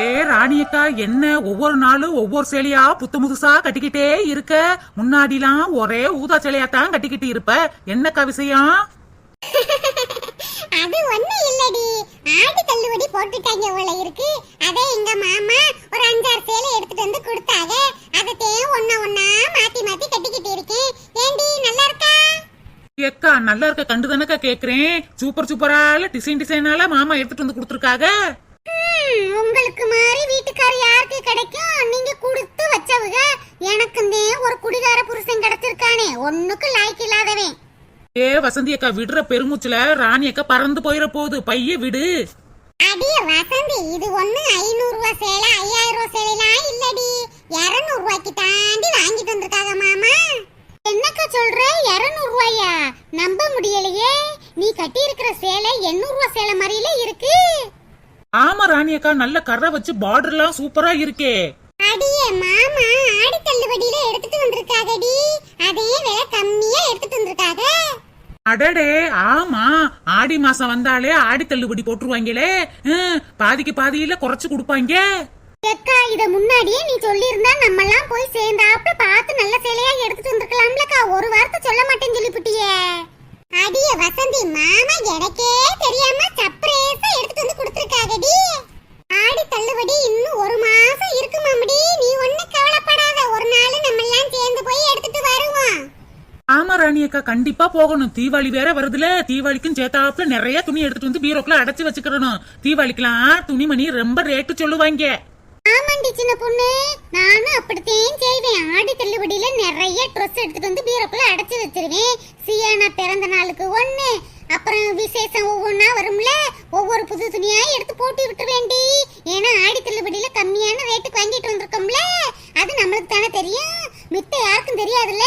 ஏ ராணியக்கா என்ன ஒவ்வொரு நாளும் ஒவ்வொரு சேலையா புத்து புதுசா கட்டிக்கிட்டே இருக்க? முன்னாடிலாம் ஒரே ஊதா சேலையா தான் கட்டிக்கிட்டு இருப்ப. என்னக்கா விஷயம்? அது ஒண்ணு இல்லடி. ஆடி தள்ளுபடி போட்டுட்டாங்க போல இருக்கு. அதே எங்க மாமா ஒரு அஞ்சாறு சேலை எடுத்துட்டு வந்து கொடுத்தாங்க. அதத்தே ஒண்ணா ஒண்ணா மாத்தி மாத்தி கட்டிக்கிட்டு இருக்கேன் ஏண்டி நல்லா இருக்கா? ஏக்கா நல்லா இருக்க கண்டு தானக்கா கேக்குறேன். சூப்பர் சூப்பரால டிசைன் டிசைனால மாமா எடுத்துட்டு வந்து கொடுத்துருக்காங்க உங்களுக்கு மாதிரி வீட்டுக்கார யாருக்கு கிடைக்கும்? நீங்க கொடுத்து வச்சவங்க எனக்கும் ஒரு குடிகார புருஷன் கிடைச்சிருக்கானே. ஒண்ணுக்கு லாய்க்கு இல்லாதவன். ஏ வசந்தி அக்கா விடுற பெருமூச்சுல ராணி அக்கா பறந்து போயிட போகுது. பைய விடு. அடிய வசந்தி இது ஒண்ணு ஐநூறு ரூபாய் சேலை ஐயாயிரம் ரூபாய் சேலைலாம் இல்லடி. இருநூறு ரூபாய்க்கு தாண்டி வாங்கிட்டு வந்திருக்காங்க மாமா. என்னக்கா சொல்ற? இருநூறு ரூபாயா? நம்ப முடியலையே. நீ கட்டி இருக்கிற சேலை எண்ணூறு ரூபாய் சேலை மாதிரில இருக்கு. ஆமா ராணி அக்கா நல்ல கரை வச்சு பார்டர்லாம் சூப்பரா இருக்கே. அடிய மாமா ஆடி தள்ளுபடியில எடுத்துட்டு வந்திருக்காகடி. அதே விலை கம்மியா எடுத்துட்டு வந்திருக்காங்க அடடே ஆமா ஆடி மாசம் வந்தாலே ஆடி தள்ளுபடி போட்டுருவாங்களே. பாதிக்கு பாதியில குறைச்சு கொடுப்பாங்க. அக்கா இத முன்னாடியே நீ சொல்லியிருந்தா நம்ம எல்லாம் போய் சேர்ந்தாப்புல பார்த்து நல்ல சேலையா எடுத்துட்டு வந்திருக்கலாம்லக்கா. ஒரு வார்த்தை சொல்ல மாட்டேன்னு சொல்லிப்புட்டியே. அடிய வசந்தி மாமா எனக்கே தெரியாம சர்ப்ரைஸா எடுத்துட்டு வந்து கொடுத்திருக்காகடி. ஆடி தள்ளுபடி இன்னும் ஒரு மாசம் இருக்குமாமடி நீ ஒண்ணு கவலைப்படாத. ஒரு நாள் நம்ம எல்லாம் சேர்ந்து போய் எடுத்துட்டு வருவோம். ஆமா ராணி அக்கா கண்டிப்பா போகணும். தீபாவளி வேற வருதுல. தீபாவளிக்கும் சேத்தாப்புல நிறைய துணி எடுத்துட்டு வந்து பீரோக்குள்ள அடைச்சு வச்சுக்கிறணும் தீபாவளிக்கெல்லாம் துணிமணி ரொம்ப ரேட்டு சொல்லுவாங்க. ஆமாண்டி சின்ன பொண்ணு. நானும் அப்படித்தான் செய்வேன். ஆடி தள்ளுபடியில நிறைய ட்ரெஸ் எடுத்துட்டு வந்து பீரோக்குள்ள அடைச்சு வச்சிருவேன். சியானா பிறந்த நாளுக்கு ஒண்ணு அப்புறம் விசேஷம் ஒவ்வொன்றா வரும்ல ஒவ்வொரு புது துணியா எடுத்து போட்டு விட்டு வேண்டி ஏன்னா ஆடி தள்ளுபடியில கம்மியான ரேட்டுக்கு வாங்கிட்டு வந்திருக்கோம்ல அது நம்மளுக்கு தானே தெரியும். மித்த யாருக்கும் தெரியாதுல்ல.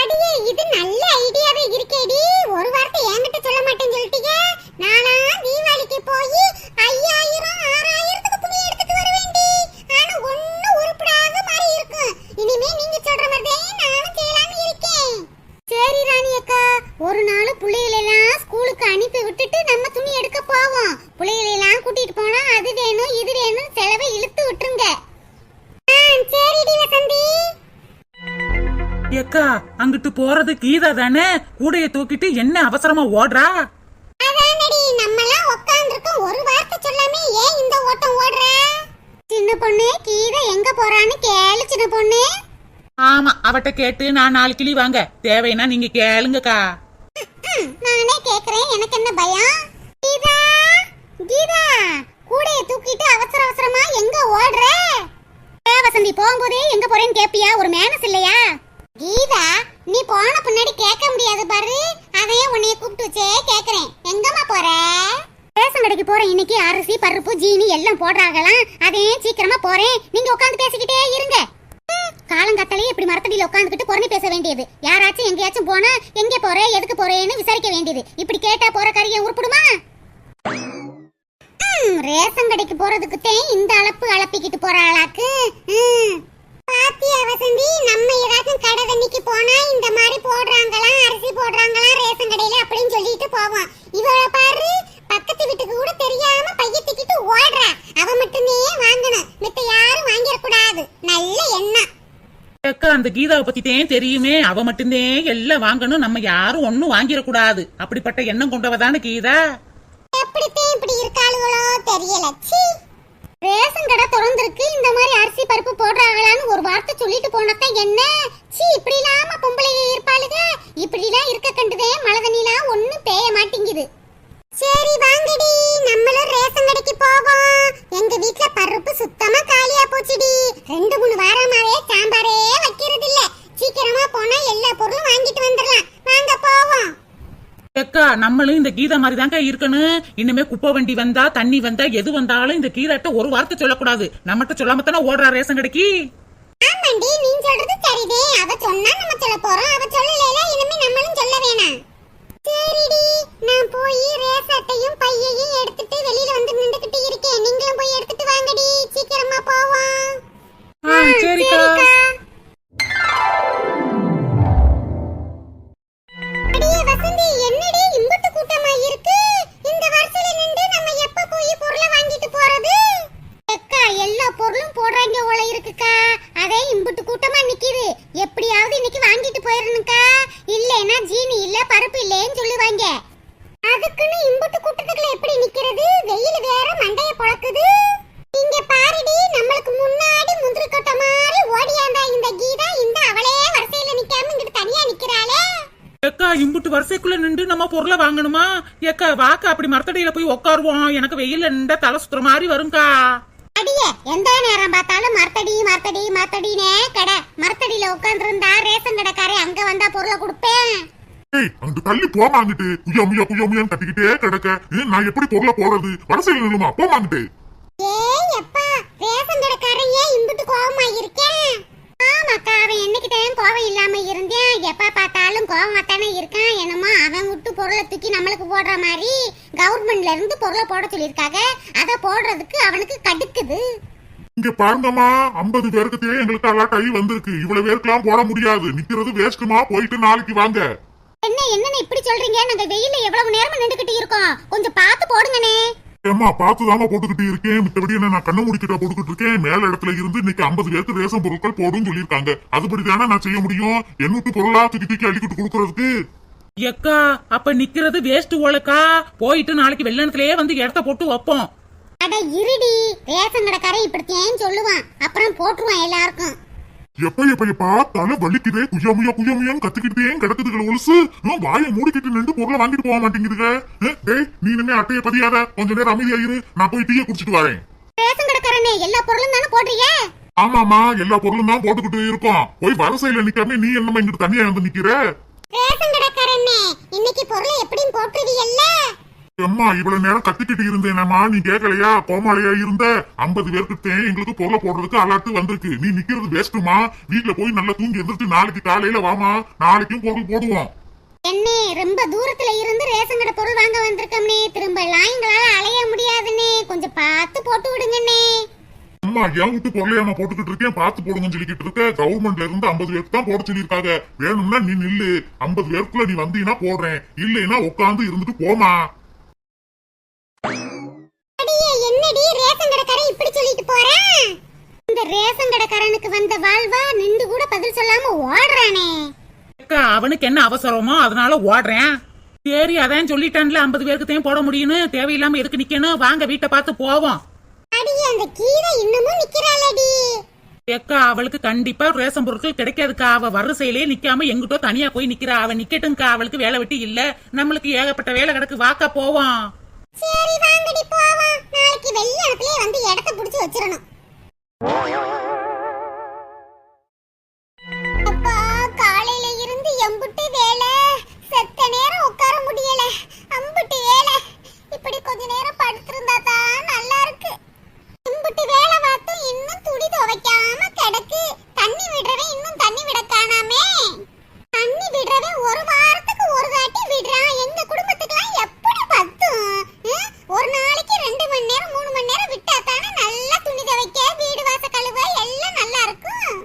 அடியே இது நல்ல ஐடியாவே இருக்கேடி. ஒரு வாரம் போறது கீதா தானே? கூடைய தூக்கிட்டு என்ன அவசரமா ஓடுறா? சின்ன பொண்ணு கீதா எங்க போறான்னு கேளு சின்ன பொண்ணு. ஆமா அவட்ட கேட்டு நான் நாலு கிளி வாங்க. தேவைன்னா நீங்க கேளுங்கக்கா. நானே கேக்குறேன். எனக்கு என்ன பயம்? கீதா கீதா கூடைய தூக்கிட்டு அவசர அவசரமா எங்க ஓடுற? வசந்தி போகும்போதே எங்க போறேன்னு கேப்பியா? ஒரு மேனஸ் இல்லையா? கீதா நீ போன பின்னாடி கேட்க முடியாது பாரு. அதையே உன்னைய கூப்பிட்டு வச்சே கேக்குறேன். எங்கம்மா போற? ரேஷன் கடைக்கு போறேன் இன்னைக்கு அரிசி பருப்பு ஜீனி எல்லாம் போடுறாங்களாம். அதே சீக்கிரமா போறேன். நீங்க உட்காந்து பேசிக்கிட்டே இருங்க. காலங்கத்தாலே இப்படி மரத்தடியில் உட்காந்துக்கிட்டு புறணி பேச வேண்டியது. யாராச்சும் எங்கேயாச்சும் போனா எங்க போற எதுக்கு போறேன்னு விசாரிக்க வேண்டியது. இப்படி கேட்டா போற காரியம் உருப்பிடுமா? ரேஷன் கடைக்கு போறதுக்கு இந்த அளப்பு அளப்பிக்கிட்டு போற ஆளாக்கு. பாத்தியா வசந்தி நம்ம ஏதாச்சும் கடை தண்ணிக்கு போனா இந்த மாதிரி போடுறாங்களாம் அரிசி போடுறாங்களாம் ரேஷன் கடையில அப்படின்னு சொல்லிட்டு போவோம் இவள பாரு பக்கத்து வீட்டுக்கு கூட தெரியாம பைய தூக்கிட்டு ஓடுறா. அவ மட்டுமே வாங்கணும். மித்த யாரும் வாங்கிடக்கூடாது. நல்ல எண்ணம். அந்த கீதாவை பத்தி தான் தெரியுமே. அவ மட்டும்தான் எல்லாம் வாங்கணும். நம்ம யாரும் ஒண்ணும் வாங்கிடக்கூடாது. அப்படிப்பட்ட எண்ணம் கொண்டவ தானே கீதா? எப்படித்தான் இப்படி இருக்காளுகளோ தெரியல. ரேஷன் கடை திறந்திருக்கு இந்த மாதிரி அரிசி பருப்பு போடுறாங்களான்னு ஒரு வார்த்தை சொல்லிட்டு போனதான் என்ன? சி இப்படி இல்லாம பொம்பளைங்க இப்படி எல்லாம் இருக்க கண்டுதே மழை தண்ணிலாம் ஒண்ணும் பேய மாட்டேங்குது. சரி வாங்கடி. நம்மளும் ரேஷன் கடைக்கு போவோம். எங்க வீட்ல பருப்பு சுத்தமா காலியா போச்சுடி. ரெண்டு மூணு வாரமாவே சாம்பாரே வைக்கிறது இல்ல சீக்கிரமா போனா எல்லா பொருளும் வாங்கிட்டு வந்துடலாம் வாங்க போவோம் ஏக்கா நம்மளும் இந்த கீதா மாதிரி தாங்க இருக்கணும். இனிமே குப்பை வண்டி வந்தா தண்ணி வந்தா எது வந்தாலும் இந்த கீதாட்ட ஒரு வார்த்தை சொல்லக்கூடாது. நம்மகிட்ட சொல்லாம தானே ஓடுறா ரேஷன் கடைக்கு? ஆமாண்டி நீ சொல்றது சரிதே. அவ சொன்னா நம்ம சொல்ல போறோம். அவ சொல்லலைல இனிமே நம்மளும் சொல்ல வேணாம். சரிடி நான் போய் எப்படியாவது இன்னைக்கு வாங்கிட்டு போயிடணுக்கா இல்லைன்னா ஜீனி இல்ல பருப்பு இல்லைன்னு சொல்லுவாங்க. அதுக்குன்னு இம்புட்டு கூட்டத்துக்குள்ள எப்படி நிக்கிறது? வெயில் வேற மண்டைய பழக்குது. இங்க பாருடி நம்மளுக்கு முன்னாடி முந்திரி கொட்ட மாதிரி ஓடியாண்டா இந்த கீதா இந்த அவளே வரிசையில நிக்காம இங்கிட்டு தனியா நிக்கிறாளே. ஏக்கா இம்புட்டு வரிசைக்குள்ள நின்று நம்ம பொருளை வாங்கணுமா? ஏக்கா வாக்கா அப்படி மரத்தடியில போய் உட்காருவோம் எனக்கு வெயில் நின்ற தலை சுத்துற மாதிரி வரும்க்கா. எந்த நேரம் பார்த்தாலும் மரத்தடி மரத்தடி மரத்தடினே கடை. மரத்தடியில உட்கார்ந்து இருந்தா ரேஷன் கடைக்காரே அங்க வந்தா பொருளை கொடுப்பேன். ஏய் அங்கிட்டு தள்ளி போமாங்கிட்டு குய்யமுயா குய்யமுயான்னு கட்டிக்கிட்டே கிடக்க. ஏய், நான் எப்படி பொருளை போடுறது? வரிசையில் நில்லுமா? போமாங்கிட்டு ஏய் அப்பா ரேஷன் கடைக்காரன் ஏன் இம்புட்டு கோவமா இருக்கேன் ஆமாக்கா அவன் என்னைக்கு தான் கோவம் இல்லாம இருந்தேன். எப்ப பார்த்தாலும் கோவமா தானே இருக்கான். என்னமோ அவன் விட்டு பொருளை தூக்கி நம்மளுக்கு போடுற மாதிரி. கவர்மெண்ட்ல இருந்து பொருளை போட சொல்லியிருக்காங்க. அதை போடுறதுக்கு அவனுக்கு கடுக்குது. இங்க பாருங்கம்மா ஐம்பது பேருக்கு எங்களுக்கு அலாட் ஆகி வந்திருக்கு. இவ்வளவு பேருக்குலாம் போட முடியாது. நிக்கிறது வேஸ்ட்டுமா? போயிட்டு நாளைக்கு வாங்க. என்ன என்னன்னு இப்படி சொல்றீங்க? நாங்க வெயில்ல எவ்வளவு நேரமா நின்றுகிட்டு இருக்கோம். கொஞ்சம் பார்த்து போடுங்கண்ணே. ஏம்மா பார்த்து தாமா போட்டுக்கிட்டு இருக்கேன். மித்தபடி என்ன நான் கண்ணு முடிக்கிட்ட போட்டுக்கிட்டு இருக்கேன். மேல இடத்துல இருந்து இன்னைக்கு ஐம்பது பேருக்கு ரேஷன் பொருட்கள் போடுன்னு சொல்லியிருக்காங்க. அதுபடி தானே நான் செய்ய முடியும்? எண்ணூத்தி பொருளா தூக்கி தூக்கி அள்ளிக்கிட்டு கொடுக்கறதுக்கு. ஏக்கா அப்ப நிக்கிறது வேஸ்ட் ஓலக்கா போயிட்டு நாளைக்கு வெள்ளனத்திலேயே வந்து இடத்த போட்டு வைப்போம். அட இருடி ரேஷன் கடைக்காரன் இப்படித்தேன் சொல்லுவான். அப்புறம் போட்டுருவான் எல்லாருக்கும். எப்ப எப்ப எப்பா? தலை வலிக்குதே. குய்யாமுயா குய்யாமுயான்னு கத்துக்கிட்டே கிடக்குதுகள் ஒலுசு நான் வாயை மூடிக்கிட்டு நின்று பொருளை வாங்கிட்டு போக மாட்டேங்குதுங்க டேய் நீ இனிமே அட்டையை பதியாத. கொஞ்ச நேரம் அமைதியா இரு. நான் போய் டீயை குடிச்சிட்டு வரேன். ரேஷன் கடைக்காரனே எல்லா பொருளும் தானே போடுறீங்க ஆமாமா எல்லா பொருளும் தான் போட்டுக்கிட்டு இருக்கோம். போய் வரிசையில நிக்காம நீ என்னமா இங்கிட்டு தனியா வந்து நிக்கிற? ரேஷன் கடைக்காரனே இன்னைக்கு பொருளை எப்படியும் போட்டுருவீல்ல எம்மா இவ்வளவு நேரம் கத்திக்கிட்டு இருந்தேனம்மா. நீ கேட்கலையா கோமாளியா இருந்த? ஐம்பது பேருக்கு எங்களுக்கு பொருளை போடுறதுக்கு அலாட்டு வந்திருக்கு. நீ நிக்கிறது வேஸ்ட்டுமா வீட்டுல போய் நல்லா தூங்கி எந்திரிச்சு நாளைக்கு காலையில வாமா? நாளைக்கும் பொருள் போடுவோம். என்ன ரொம்ப தூரத்துல இருந்து ரேஷன் கடை பொருள் வாங்க வந்திருக்கோம்னே. திரும்ப எல்லாம் எங்களால அலைய முடியாதுன்னே கொஞ்சம் பார்த்து போட்டு விடுங்கண்ணே. அம்மா என் வீட்டு பொருளையா நான் போட்டுக்கிட்டு இருக்கேன். பார்த்து போடுங்கன்னு சொல்லிக்கிட்டு இருக்க. கவர்மெண்ட்ல இருந்து ஐம்பது பேருக்கு தான் போட சொல்லியிருக்காங்க. வேணும்னா நீ நில்லு. ஐம்பது பேருக்குள்ள நீ வந்தீங்கன்னா போடுறேன். இல்லைன்னா உட்காந்து இருந்துட்டு போமா. என்னடி? ரேஷன் கடைக்காரன் இப்படி சொல்லிட்டு போறான் இந்த ரேஷன் கடைக்காரனுக்கு வந்த வாழ்வா? நின்று கூட பதில் சொல்லாம ஓடுறானே. அவனுக்கு என்ன அவசரமோ அதனால ஓடுறேன். சரி அதான் சொல்லிட்டான்ல ஐம்பது பேருக்கு தான் போட முடியும்னு. தேவையில்லாம எதுக்கு நிக்கணும்? வாங்க வீட்டை பார்த்து போவோம். அடியே அந்த கீரை இன்னமும் நிக்கிறாளடி ஏக்கா அவளுக்கு கண்டிப்பா ரேஷன் பொருட்கள் கிடைக்காதுக்கா. அவ வரிசையிலே நிக்காம எங்கிட்டோ தனியா போய் நிக்கிறா. அவ நிக்கட்டும்க்கா அவளுக்கு வேலை வெட்டி இல்ல. நம்மளுக்கு ஏகப்பட்ட வேலை கிடக்கு. வாக்கா போவோம். சரி வாங்கடி போவோம். நாளைக்கு வெள்ளத்துல வந்து இடத்த புடிச்சு வச்சிரணும். அப்பா காலையில இருந்து எம்புட்டு வேலை. செத்த நேரம் உட்கார முடியல. அம்புட்டு வேலை. இப்படி கொஞ்ச நேரம் படுத்திருந்தா தான் நல்லா இருக்கு எம்புட்டு வேலை பார்த்தும் இன்னும் துணி துவைக்காம கிடக்கு தண்ணி விடுறவன் இன்னும் தண்ணி விட காணாமே தண்ணி விடுறவன் ஒரு வாரத்துக்கு ஒரு தாட்டி விடுறான் எங்க குடும்பத்துக்குலாம் எப்படி பத்தும் ஹம்? ஒரு நாளைக்கு ரெண்டு மணி நேரம் மூணு மணி நேரம் விட்டா தானே நல்லா துணி துவைக்க வீடு வாச கழுவ எல்லாம் நல்லா இருக்கும்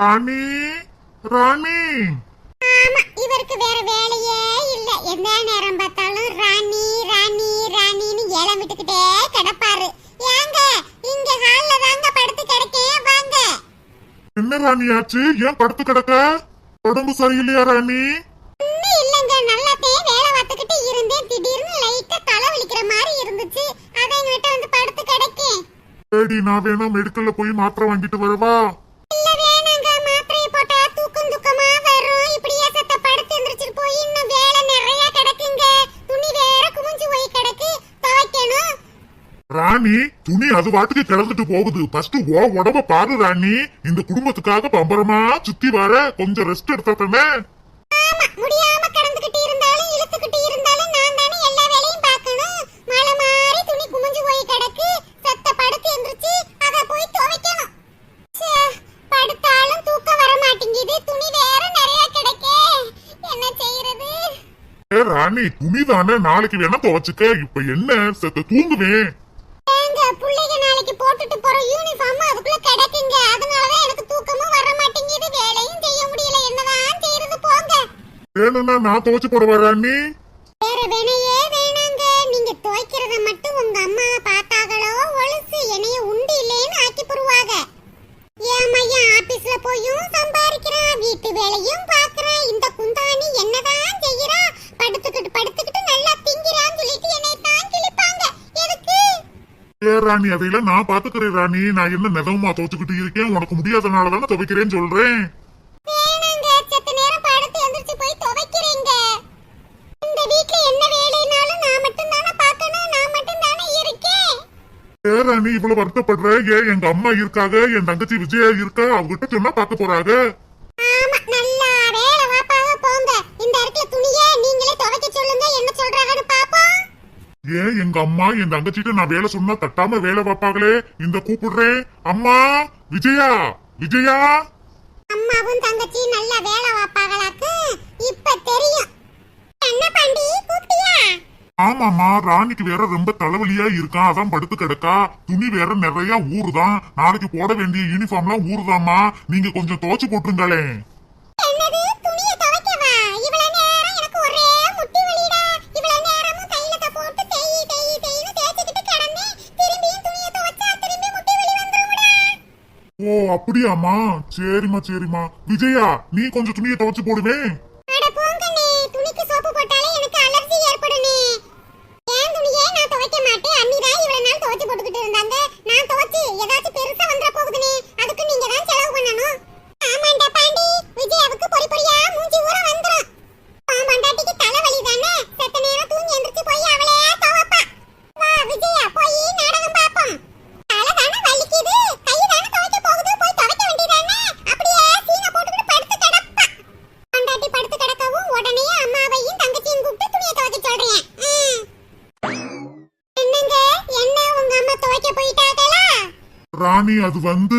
ராணி ராணி ஆமா இவருக்கு வேற வேலையே இல்ல எந்த நேரம் பார்த்தாலும் ராணி ராணி ராணின்னு ஏலம் விட்டுக்கிட்டே கிடப்பாரு. ஏங்க இங்க ஹால்ல தாங்க படுத்து கிடக்கேன் வாங்க. என்ன ராணி ஆச்சு? ஏன் படுத்து கிடக்க? உடம்பு சரியில்லையா ராணி? ஒண்ணும் இல்லைங்க நல்லாத்தையும் வேலை பார்த்துக்கிட்டு இருந்தேன். திடீர்னு லைட்டா தலை வலிக்கிற மாதிரி இருந்துச்சு. அதை எங்கிட்ட வந்து படுத்து கிடக்கேன். சரி நான் வேணா மெடிக்கல்ல போய் மாத்திரை வாங்கிட்டு வரவா? ராணி துணி அது பாட்டுக்கு கிளந்துட்டு போகுது. ஃபர்ஸ்ட் ஓ உடம்ப பாரு ராணி. இந்த குடும்பத்துக்காக பம்பரமா சுத்தி வர கொஞ்சம் ரெஸ்ட் எடுத்தா தானே ராணி துணி தானே நாளைக்கு வேணா துவைச்சுக்க. இப்ப என்ன செத்த தூங்குவேன். வேணும்னா நான் துவைச்சு போடுவா ராணி வேற வேணையே வேணாங்க. நீங்க துவைக்கிறத மட்டும் உங்க அம்மா பார்த்தாங்களோ ஒழுசு என்னைய உண்டு இல்லைன்னு ஆக்கி போடுவாங்க. என் மையன் ஆபீஸ்ல போயும் சம்பாதிக்கிறான் வீட்டு வேலையும் பாக்குறான் இந்த குந்தாணி என்னதான் செய்யறான் படுத்துக்கிட்டு படுத்துக்கிட்டு நல்லா திங்கிறான்னு சொல்லிட்டு என்னை தான் கிழிப்பாங்க. எதுக்கு? ஏ ராணி அதையெல்லாம் நான் பாத்துக்கிறேன் ராணி. நான் என்ன நிதமா துவச்சுக்கிட்டு இருக்கேன்? உனக்கு முடியாதனால தானே துவைக்கிறேன்னு சொல்றேன். ஏ ராணி இவ்வளவு வருத்தப்படுற? ஏன் எங்க அம்மா இருக்காக? என் தங்கச்சி விஜயா இருக்கா? அவகிட்ட சொன்னா பார்க்க போறாங்க ஏன் எங்க அம்மா என் தங்கச்சிட்ட நான் வேலை சொன்னா தட்டாம வேலை பார்ப்பாங்களே? இந்த கூப்பிடுறேன். அம்மா விஜயா விஜயா. அம்மாவும் தங்கச்சி நல்ல வேலை வாப்பாகலாக்கு இப்ப தெரியும். என்ன பாண்டி கூப்பிட்டியா? ஆமாமா ராணிக்கு வேற ரொம்ப தலைவலியா இருக்கான் அதான் படுத்து கிடக்கா. துணி வேற நிறைய ஊறுதான். நாளைக்கு போட வேண்டிய யூனிஃபார்ம்லாம் ஊறுதாம்மா. நீங்க கொஞ்சம் துவைச்சு போட்டுருங்களேன் என்னது? துணியை துவைக்கவா? இவ்வளவு நேரம் எனக்கு ஒரே முட்டி வலிடா. இவ்வளவு நேரமும் கையில த போட்டு தேய் தேய் தேய்னு தேய்ச்சிக்கிட்டு கிடந்தேன். திரும்பியும் துணியை துவைச்சா திரும்பி முட்டி வலி வந்துரும்டா. ஓ அப்படியாம்மா. சரிம்மா சரிம்மா. விஜயா நீ கொஞ்சம் துணியை துவைச்சு போடுவேன் நான் ஏதாச்சும் பெருசா வந்துட போகுதுனே. ராணி அது வந்து